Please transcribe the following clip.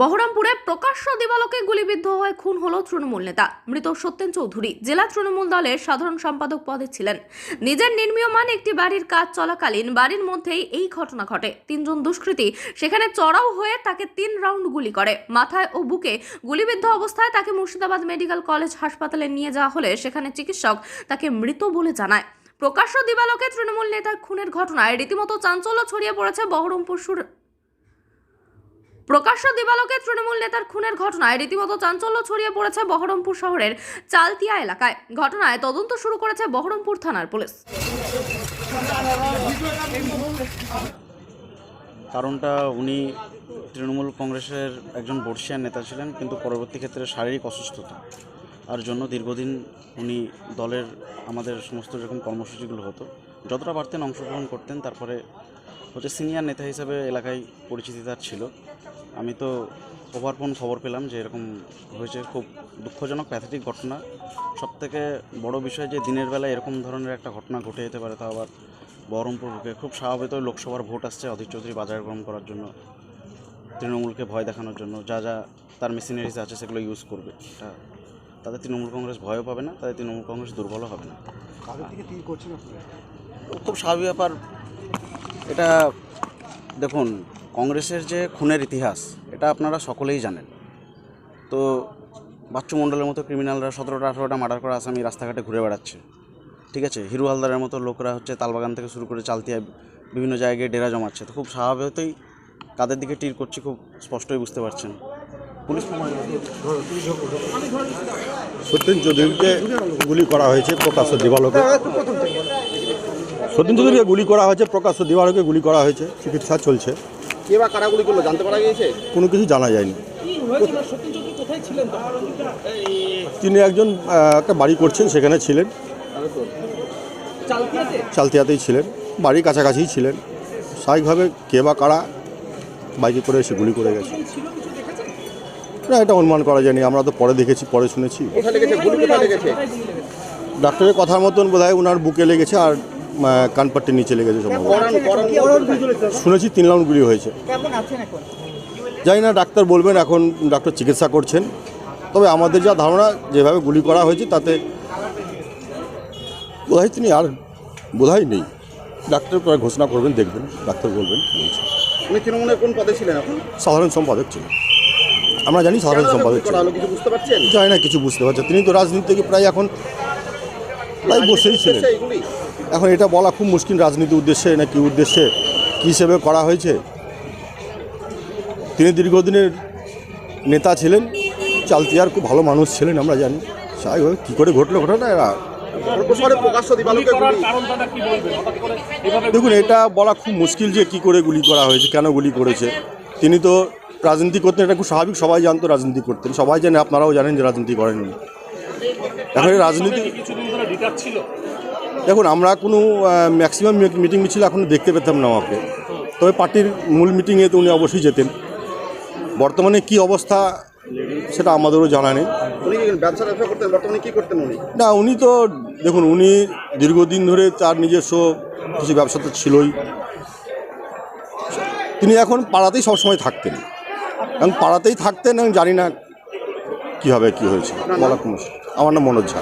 বহরমপুরে প্রকাশ্য দিবালোকে গুলিবিদ্ধ হয়ে খুন হলো তৃণমূল নেতা। মৃত সত্যেন চৌধুরী জেলা তৃণমূল দলের সাধারণ সম্পাদক পদে ছিলেন। নিজের নির্মীয়মান একটি বাড়ির কাজ চলাকালীন বাড়ির মধ্যেই এই ঘটনা ঘটে। তিনজন দুষ্কৃতী সেখানে চড়াও হয়ে তাকে তিন রাউন্ড গুলি করে। মাথায় ও বুকে গুলিবিদ্ধ অবস্থায় তাকে মুর্শিদাবাদ মেডিকেল কলেজ হাসপাতালে নিয়ে যাওয়া হলে সেখানে চিকিৎসক তাকে মৃত বলে জানায়। প্রকাশ্য দিবালোকে তৃণমূল নেতার খুনের ঘটনায় রীতিমতো চাঞ্চল্য ছড়িয়ে পড়েছে বহরমপুর প্রকাশ্য দিবালোকে তৃণমূল নেতার খুনের ঘটনায় রীতিমতো চাঞ্চল্য ছড়িয়ে পড়েছে বহরমপুর শহরের চালতিয়া এলাকায়। ঘটনায় তদন্ত শুরু করেছে বহরমপুর থানার পুলিশ। কারণটা উনি তৃণমূল কংগ্রেসের একজন বর্ষিয়ান নেতা ছিলেন, কিন্তু পরবর্তী ক্ষেত্রে শারীরিক অসুস্থতা। আর জন্য দীর্ঘদিন উনি দলের আমাদের সমস্ত যেরকম কর্মসূচিগুলো হতো, যতটা পারতেন অংশগ্রহণ করতেন, তারপরে হচ্ছে সিনিয়র নেতা হিসাবে এলাকায় পরিচিতি তার ছিল। আমি তো ওভারফোন খবর পেলাম যে এরকম হয়েছে খুব দুঃখজনক প্যাথেটিক ঘটনা। সবথেকে বড় বিষয় যে দিনের বেলা এরকম ধরনের একটা ঘটনা ঘটে যেতে পারে তা আবার বহরমপুর বুকে খুব স্বাভাবিক লোকসভার ভোট আসছে অধীর চৌধুরী বাজার গরম করার জন্য তৃণমূলকে ভয় দেখানোর জন্য। যা যা তার মেশিনারিজ আছে সেগুলো ইউজ করবে। এটা তাদের তৃণমূল কংগ্রেস ভয়ও পাবে না তাদের তৃণমূল কংগ্রেস দুর্বলও হবে না। খুব স্বাভাবিক ব্যাপার। এটা দেখুন কংগ্রেসের যে খুনের ইতিহাস এটা আপনারা সকলেই জানেন। তো বাচ্চু মণ্ডলের মতো ক্রিমিনালরা সতেরোটা আঠেরোটা মার্ডার করা আসামি রাস্তাঘাটে ঘুরে বেড়াচ্ছে। ঠিক আছে? হিরু হালদারের মতো লোকরা হচ্ছে তালবাগান থেকে শুরু করে চালতিয়া বিভিন্ন জায়গায় ডেরা জমাচ্ছে। তো খুব স্বাভাবিকতই কাদের দিকে টির করছি খুব স্পষ্টই বুঝতে পারছেন। পুলিশ সত্যেন চৌধুরীকে গুলি করা হয়েছে প্রকাশ্য দিবালোকে। সত্যেন চৌধুরীকে গুলি করা হয়েছে প্রকাশ্য দিবালোকে গুলি করা হয়েছে। চিকিৎসা চলছে। কে বা কারাগুলি করল জানতে পারা গিয়েছে? কোনো কিছু জানা যায়নি। তিনি একজন একটা বাড়ি করছেন সেখানে ছিলেন। চালতিয়াতেই ছিলেন। বাড়ির কাছাকাছিই ছিলেন। স্বাভাবিকভাবে কে বা কারা বাইকে করে এসে গুলি করে গেছে। না এটা অনুমান করা যায়নি। আমরা তো পরে দেখেছি পরে শুনেছি। ডাক্তারের কথার মতন বোধ হয় ওনার বুকে লেগেছে আর কানপাট্টির নিচে লেগেছে সম্ভবত। করান শুনেছি তিন রাউন্ড গুলি হয়েছে। কেমন আছেন এখন? জানি না ডাক্তার বলবেন এখন ডাক্তার চিকিৎসা করছেন। তবে আমাদের যা ধারণা যেভাবে গুলি করা হয়েছে তাতে বোধহয় তিনি আর বোধহয় নেই। ডাক্তার পরে ঘোষণা করবেন দেখবেন ডাক্তার বলবেন। উনি তৃণমূলের কোন পদে ছিলেন এখন? সাধারণ সম্পাদক ছিলেন। আমরা জানি সাধারণ সম্পাদক ছিলেন। হলো কিছু বুঝতে পারছেন? জানি না কিছু বুঝতে পারছে তিনি তো রাজনীতি থেকে প্রায় এখন প্রায় বসেই ছিলেন। এখন এটা বলা খুব মুশকিল রাজনীতি উদ্দেশ্যে না কি উদ্দেশ্যে কী হিসেবে করা হয়েছে? তিনি দীর্ঘদিনের নেতা ছিলেন চালতিয়ার খুব ভালো মানুষ ছিলেন আমরা জানি। স্বাভাবিকভাবে কী করে ঘটলো ঘটনা এরা? দেখুন এটা বলা খুব মুশকিল যে কি করে গুলি করা হয়েছে কেন গুলি করেছে। তিনি তো রাজনীতি করতেন এটা খুব স্বাভাবিক সবাই জানতো রাজনীতি করতেন। সবাই জানে আপনারাও জানেন যে রাজনীতি করেননি। এখন এই রাজনীতি দেখুন আমরা কোনো ম্যাক্সিমাম মিটিং মিছিল এখন দেখতে পেতাম না আমাকে তবে পার্টির মূল মিটিংয়ে তো উনি অবশ্যই যেতেন। বর্তমানে কি অবস্থা সেটা আমাদেরও জানা নেই। না উনি তো দেখুন উনি দীর্ঘদিন ধরে তার নিজস্ব কিছু ব্যবসা তো ছিলই। তিনি এখন পাড়াতেই সবসময় থাকতেন। এবং পাড়াতেই থাকতেন এবং জানি না কীভাবে কী হয়েছে। বলা মুশকিল। আমার নাম মনোজ ঝা